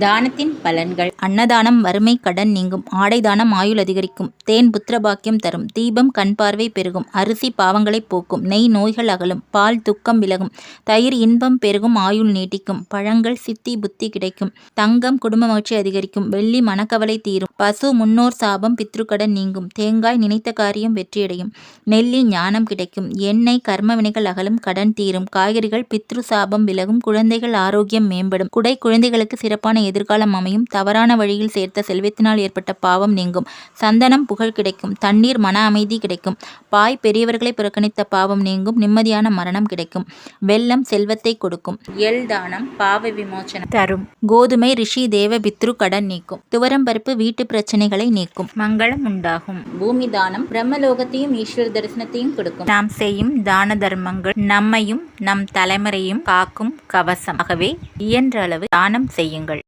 தானத்தின் பலன்கள். அன்னதானம் வறுமை கடன் நீங்கும். ஆடை தானம் ஆயுள் அதிகரிக்கும். தேன் புத்திரபாக்கியம் தரும். தீபம் கண் பார்வை பெருகும். அரிசி பாவங்களை போக்கும். நெய் நோய்கள் அகலும். பால் துக்கம் விலகும். தயிர் இன்பம் பெருகும். ஆயுள் நீட்டிக்கும். பழங்கள் சித்தி புத்தி கிடைக்கும். தங்கம் குடும்ப மகிழ்ச்சி அதிகரிக்கும். வெள்ளி மனக்கவலை தீரும். பசு முன்னோர் சாபம் பித்ருக்கடன் நீங்கும். தேங்காய் நினைத்த காரியம் வெற்றியடையும். நெல்லி ஞானம் கிடைக்கும். எண்ணெய் கர்ம வினைகள் அகலும். கடன் தீரும். காய்கறிகள் பித்ரு சாபம் விலகும். குழந்தைகள் ஆரோக்கியம் மேம்படும். குடை குழந்தைகளுக்கு சிறப்பான எதிர்காலம் அமையும். தவறான வழியில் சேர்த்த செல்வத்தினால் ஏற்பட்ட பாவம் நீங்கும். சந்தனம் புகழ் கிடைக்கும். தண்ணீர் மன அமைதி கிடைக்கும். பாய் பெரியவர்களை புறக்கணித்த பாவம் நீங்கும். நிம்மதியான மரணம் கிடைக்கும். வெள்ளம் செல்வத்தை கொடுக்கும். எல் தானம் பாவ விமோச்சனம் தரும். கோதுமை ரிஷி தேவ பித்ரு கடன் நீக்கும். துவரம் பருப்பு வீட்டு பிரச்சனைகளை நீக்கும். மங்களம் உண்டாகும். பூமி தானம் பிரம்மலோகத்தையும் ஈஸ்வர தரிசனத்தையும் கொடுக்கும். நாம் செய்யும் தான தர்மங்கள் நம்மையும் நம் தலைமுறையும் காக்கும் கவசம். ஆகவே இயன்ற அளவு தானம் செய்யுங்கள்.